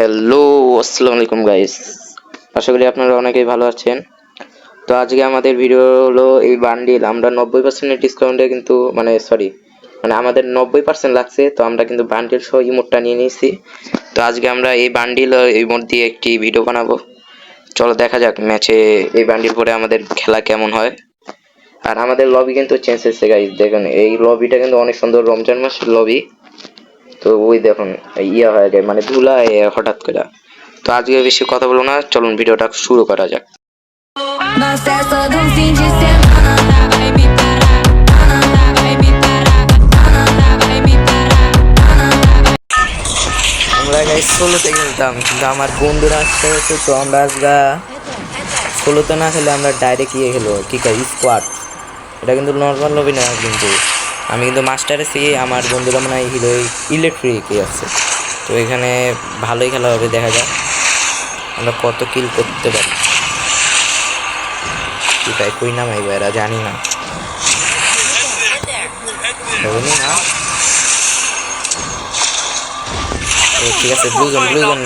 Hello আসসালামু আলাইকুম guys আশা করি আপনারা অনেকেই ভালো আছেন। তো আজকে আমাদের ভিডিও হলো এই বান্ডিল আমরা নব্বই পার্সেন্টের ডিসকাউন্টে কিন্তু মানে সরি মানে আমাদের নব্বই পার্সেন্ট লাগছে, তো আমরা কিন্তু বান্ডিল সহ ইমোটটা নিয়ে নিয়েছি। তো আজকে আমরা এই বান্ডিল এই মোট দিয়ে একটি ভিডিও বানাবো। চলো দেখা যাক ম্যাচে এই বান্ডিল পরে আমাদের খেলা কেমন হয়। আর আমাদের লবি কিন্তু চেঞ্জ হয়েছে গাইস দেখুন, এই লবিটা কিন্তু অনেক সুন্দর রমজান মাসের লবি তো ওই দেখুন ইয়া হয়ে যায় মানে ধুলা হঠাৎ করে। তো আজকে বেশি কথা বলব না, চলুন ভিডিওটা শুরু করা যাক। আমরা গাইস ষোলোতে খেলতাম, কিন্তু আমার বন্ধুরা আসতে তো আমরা আজকে ষোলোতে না খেলে আমরা ডাইরেক্ট ইয়ে খেলো কি কয় স্কোয়াড এটা কিন্তু নর্মাল লবি না কিন্তু। আমি কিন্তু মাস্টারে আছি আমার বন্ধুরা মনে হয় হিরো ইলেকট্রিকই আছে। তো এখানে ভালোই খেলা হবে, দেখা যাক। আমরা কত কিল করতে পারি। কি তাই কই নামাইবো এরা জানি না। জানি না? ঠিক আছে blue zone blue zone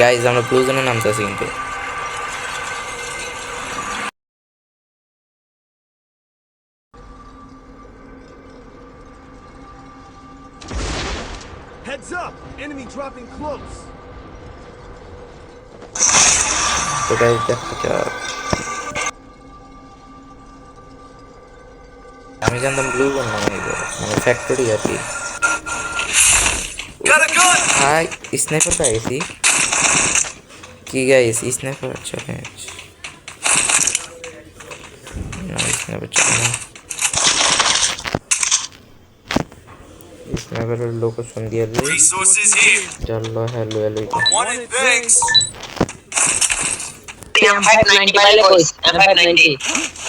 guys আমরা ব্লু জোনে নামতেছি কিন্তু। Dropping close! তো গাইজ দেখা যাক আমি জানতাম ব্লু জোন নামাইবো মানে ফ্যাক্টরি আর কি Got a gun! হাই স্নাইপার পাই গেছি কি গাইস স্নাইপার চ্যালেঞ্জ না স্নাইপার চলে Resources here. Jallo, hello, hello. Wanted. I'm 590 by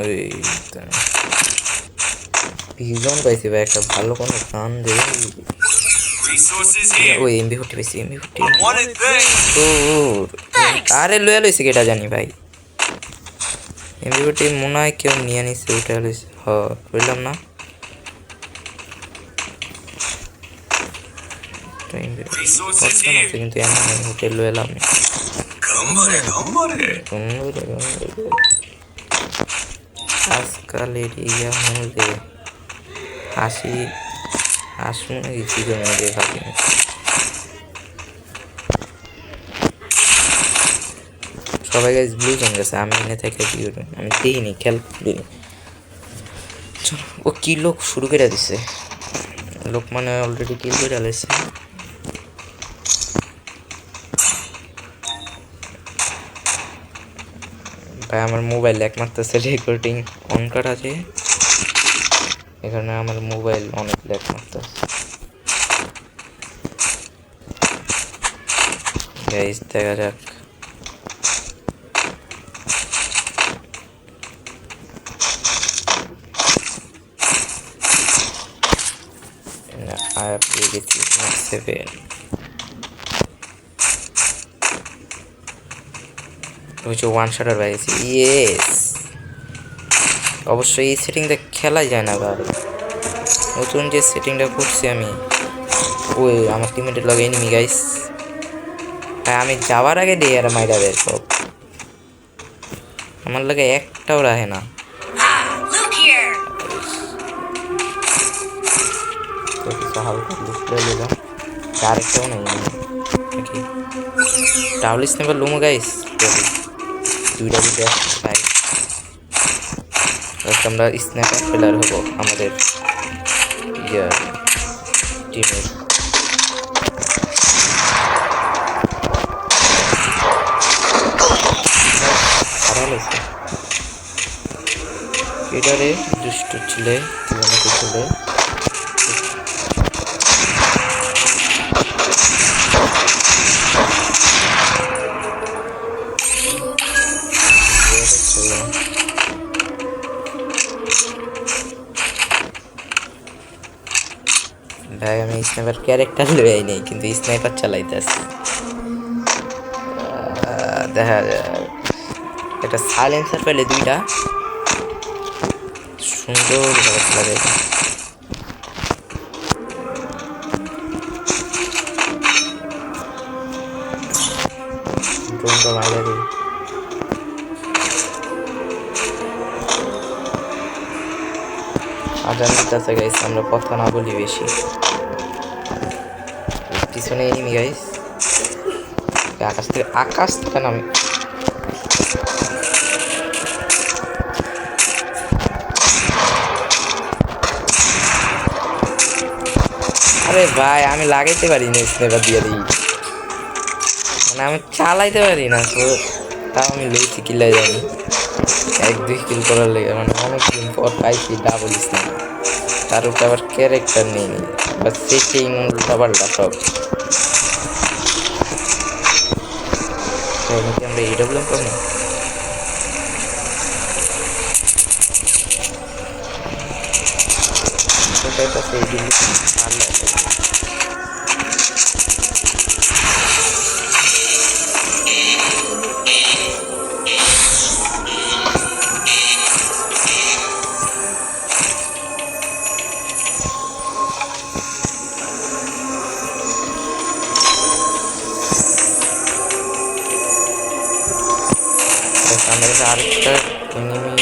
ওই ভিজন পাইছি ভাই একটা ভালো কোনো গান দে। Resources here! ওই এমবি ফোর্টি পাইছি এমবি ফোর্টি things! আরে লয়ে লইছে কেটা জানি ভাই। এমবি ফোর্টি মনে হয় কেউ নিয়ে নিছে উঠে লইছে। হ বুঝলাম না। তো কিন্তু এমন হোটেল লয়ে gambare! সুন্দর আজকালের ইয়া মধ্যে হাসি হাসু নাকি চিকেন মধ্যে ভাবি সবাই গাইজ ব্লু গেছে। আমি এনে থেকে আমি দিইনি, খেয়াল করিনি। ও কি লোক শুরু করে দিছে? লোক মানে অলরেডি কিল করে আলাইছে। ভাই আমার মোবাইল একমাত্র রেকর্ডিং অন করা আছে এখানে আমার মোবাইল অনেক মারতেছে গাইস দেখা যাক। পেয়ে গেছি সেভেন হচ্ছে ওয়ান শটার পাইছি ইয়েস অবশ্যই এই সেটিংটা খেলা যায় না ভাই। নতুন যে সেটিংটা করছি আমি, ওই আমার টিমেটের লগে এনিমি গাইস ভাই, আমি যাওয়ার আগে দিয়ে আর মাইরা দেয় সব আমার লাগে একটাও রাখে না। হালকা আরেকটাও নেই। স্নেপার লুমো গাইস দুইটা দুইটা পাই আমরা স্ন্যাপার প্লেয়ার হব আমাদের ইয়ার টিমের এটারে দুষ্ট ছেলে কিছু ছেলে ভাই, আমি স্নাইপার ক্যারেক্টার লই নাই, কিন্তু স্নাইপার আসি দেখা যায় একটা সাইলেন্সার পেলে দুইটা। সুন্দর ভাবে আজান দিতেছে গাইস আমরা কথা না বলি বেশি। পিছনে এনিমি গাইস আকাশ থেকে আকাশ থেকে নামে। আরে ভাই, আমি লাগাইতে পারি না স্নেপার দিয়ে দিই। মানে আমি চালাইতে পারি না, তো তাও আমি লইছি কিলাই জানি। এক, দুই কিল করার লেগে মানে অনেক দিন পর পাইছি ডাবল স্নেপার তার উপরে আবার ক্যারেক্টার নেই। বা সেটিং উল্টাপাল্টা সব। নাকি আমরা এই ডাবল পাবো সেই সামনে কাছে আরেকটা এনিমি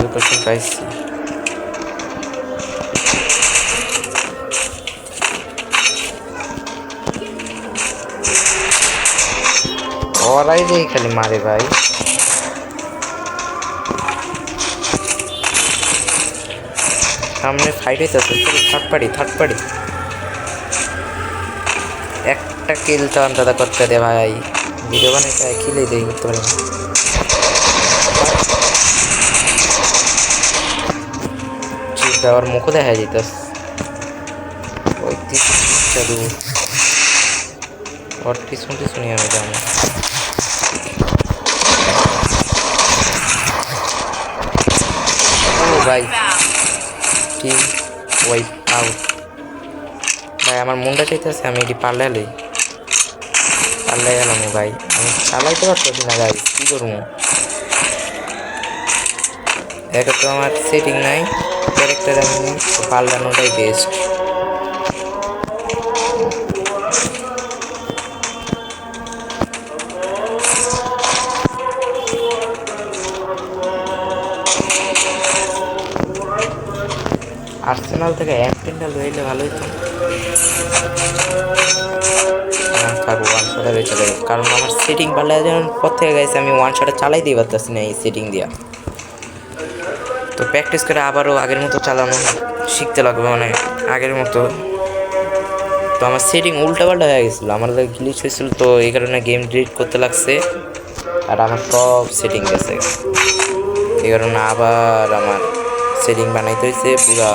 লোকেশন পাইছি। ওরাই যেই খালি মারে ভাই। সামনে ফাইট হইতেছে থার্ড পার্টি থার্ড পার্টি একটা কিল তো অন্তত করতে দে ভাই। ভিডিও বানাইতে কিলেই দেই করতে পারি আবার মুখও দেখা পিছনই আমি জানি ভাই টিম ওয়াইপ আউট ভাই, আমার মনটা চাইতেছে আমি এটি পারলে পারলে গেলাম ভাই। আমি চালাইতে পারতেছি না গাই কী করব? এটা তো আমার সেটিং নাই ক্যারেক্টার আমি পাল্লানোটাই বেস্ট আর্সেনাল থেকে অ্যাপটেনটা লইলে ভালো হতো থাকব ওয়ান শটারে চলে যাব। কারণ আমার সেটিং পারলে যেমন পর থেকে গেছে আমি ওয়ান শটে চালাইতেই পারতেছি না এই সেটিং দিয়া। তো প্র্যাকটিস করে আবারও আগের মতো চালানো, শিখতে লাগবে মানে আগের মতো। তো আমার সেটিং উল্টাপাল্টা হয়ে গেছিল, আমার গ্লিচ হয়েছিল তো এই কারণে গেম ডিলিট করতে লাগছে। আর আমার সব সেটিং গেছে। এই কারণে আবার আমার সেটিং বানাইতে হয়েছে, পুরা।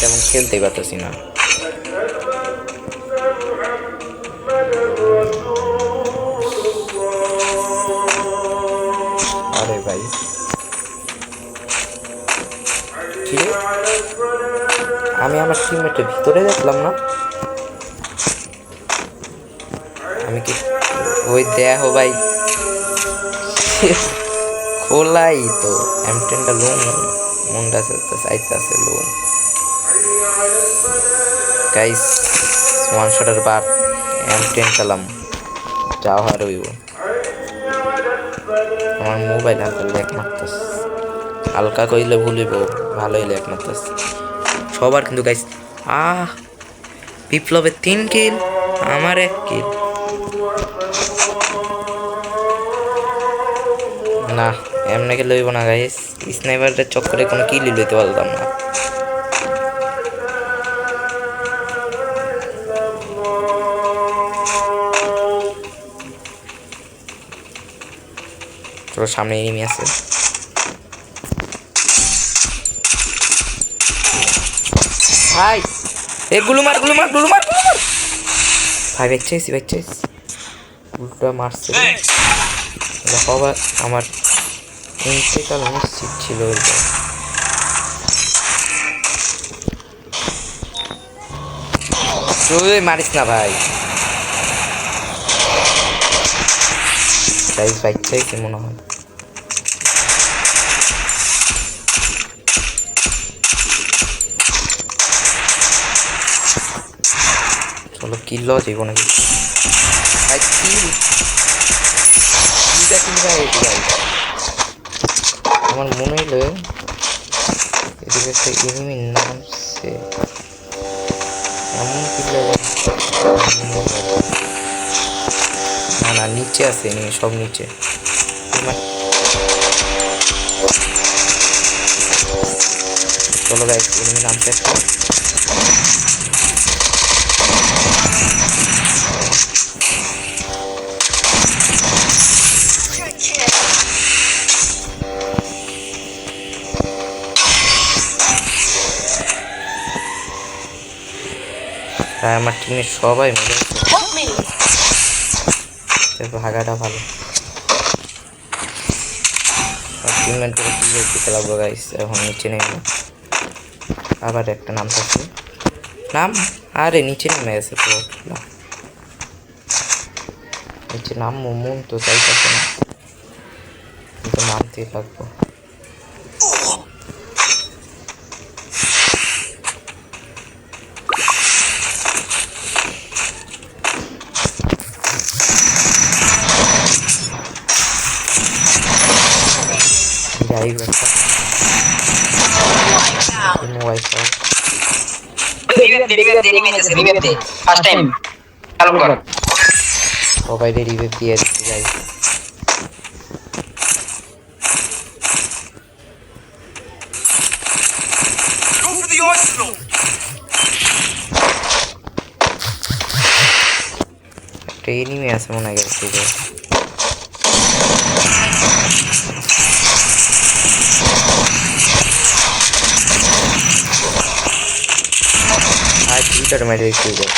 তেমন খেলতে পারতেছি না। রে? আমি আমার টিমমেটের ভিতরে দেখলাম না। আমি কি ওই দেখো ভাই। খোলাই তো। এমটেনটা লোম মুন্ডা সাইডটা আছে লোম গাইস ওয়ান শটের বার এম টেন চালাম যাও আর হইব। আমার মোবাইল হালকা লেক মারতেছে। হালকা কইলে ভুলিব ভালোই লেক একমাত্র। সবার কিন্তু গাইস আহ বিপ্লবের তিন কিল আমার এক কিল না এমনিকে লইব না গাইস স্নাইপারের চক্করে কোনো কিলই লইতে পারলাম না। তোর সামনে এনিমি আছে। ভাই এ গুলো মারগুলো মারগুলো মারগুলো মার ভাই ব্যাগ চাইছি উল্টা মারছে Thanks. আমার ইন্তেকাল নিশ্চিত ছিল ওইটা তুই মারিস না ভাই। গাইস বাইক চাইছি মনে হয়। কিল যাইব নাকি ভাই কিল কিলটা কিল ভাই এটি ভাই আমার মনে হইল এদিকে একটা এনিমি নামছে এমন কিল না না নিচে আছে এনিমি সব নিচে চলো গাইস এনিমি নামছে একটা আর আমার টিমের সবাই মিলে। হাগাটা ভালো। টিমমেট কি লাগবো গাইস এখন নিচে নেমে আবার একটা নাম থাকছে। নাম? আরে নিচে নেমে গেছে তো। নিচে নাম মন তো চাইতেছে না। কিন্তু নামতেই লাগবো revive দে। First time. চালু কর। সবাই রিভিউ দিয়ে arsenal. একটা এনিমি আছে মনে হয় গেছে যে আর দুইটার মেরে দিতে যায়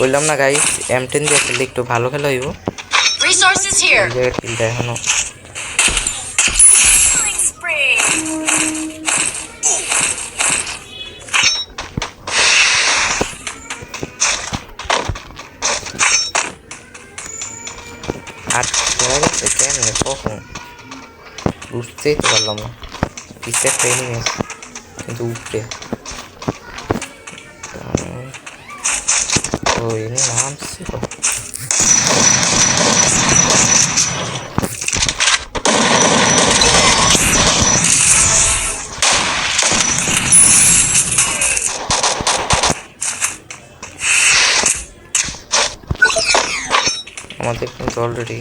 বললাম না গাইস এম টেন দিয়ে খেললে একটু ভালো খেলা হইব Resources এই here. জায়গায় খেলতে এখনও। Killing spree. আর চলে গেছে কেমনে কখন বুঝতেই তো পারলাম না পিছে একটা এনিমি আছে কিন্তু উপরে ও এনি নামছে তো আমাদের কিন্তু অলরেডি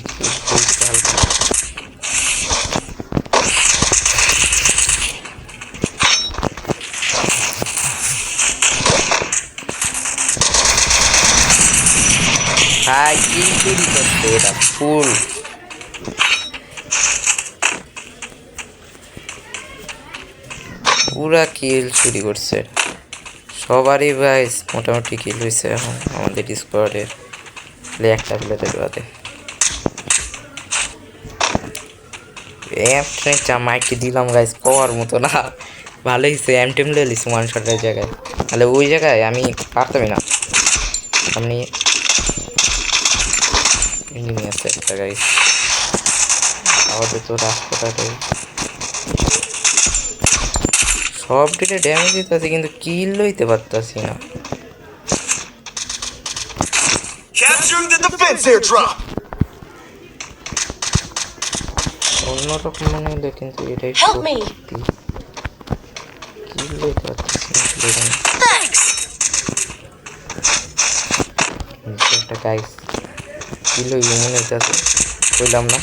চুরি করছে এটা ফুল পুরা কিল চুরি করছে। সবারই ভাই, মোটামুটি কিল হয়েছে এখন আমাদের স্কোয়াডের একটা প্লেটের বাদে। এম মাইকটি দিলাম গাইস পাওয়ার মতো না। ভালো হয়েছে এম টেম লিস ওয়ান শটের জায়গায়। তাহলে ওই জায়গায় আমি পারতামই না। আপনি এনিমি আছে একটা গাইস আমাদের তো রাস্তাটাতে সব দিকে ড্যামেজ দিতেছে কিন্তু কিল লইতে পারতাছি না। Capture the defense airdrop. অন্যরকম মনে হলে কিন্তু এটাই সত্যি। কিল লইতে পারতাছি না Thanks. একটা গাইস কী লইব মনে হইতেছে কইলাম না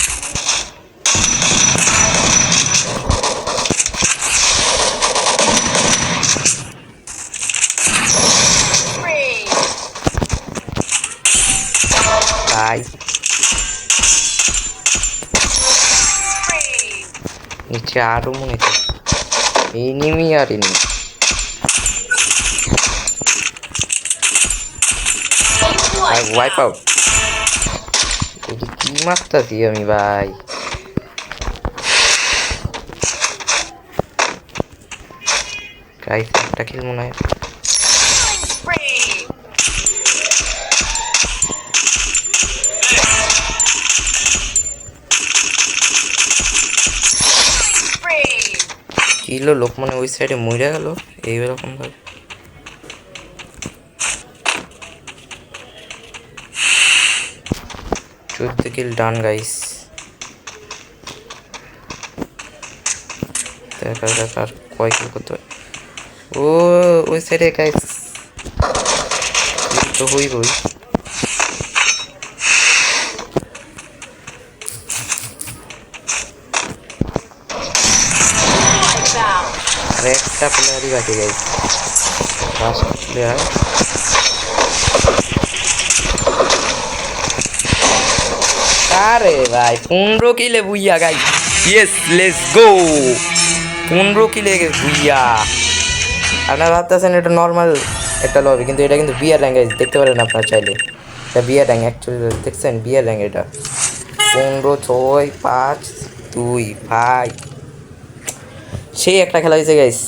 ভাই নিচে আরো মনে হচ্ছে এনিমি আর এনিমি Wipe out. মারতাছি আমি ভাই গাইস একটা কিল মনে হয় কি লোক মানে ওই সাইডে মরে গেল এইরকম ভাবে কিল ডান গাইস দেখা যাক আর কয় কিল করতে হয়। ও, ওই সাইডে গাইস তো হই হই আর একটা প্লেয়ারই বাকি গাইস লাস্ট আরে ভাই, পনেরো কিলে বুইয়া গাই ইয়েস লেটস গো পনেরো কিলে বুইয়া আপনারা ভাবতেছেন এটা নর্মাল একটা লবি কিন্তু এটা কিন্তু বিয়ার র্যাঙ্ক দেখতে পারেন আপনারা চাইলে। এটা বিয়ার র্যাঙ্ক অ্যাকচুয়ালি দেখছেন? বিয়ার র্যাঙ্ক এটা। পনেরো, ছয়, পাঁচ, দুই, ভাই। সেই একটা খেলা হয়েছে গাইস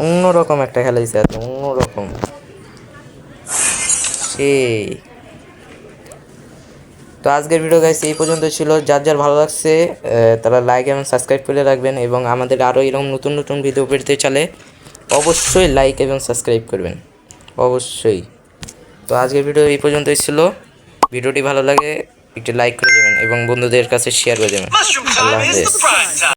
অন্যরকম একটা খেলা হয়েছে অন্যরকম। সেই। তো আজকের ভিডিও গাইস এই পর্যন্ত ছিল। যার যার ভালো লাগছে তারা লাইক এবং সাবস্ক্রাইব করে রাখবেন এবং আমাদের আরও এরকম নতুন নতুন ভিডিও পেতে চলে অবশ্যই লাইক এবং সাবস্ক্রাইব করবেন। অবশ্যই। তো আজকের ভিডিও এই পর্যন্তই ছিল। ভিডিওটি ভালো লাগে একটু লাইক করে দেবেন এবং বন্ধুদের কাছে শেয়ার করে দেবেন। আল্লাহ Allah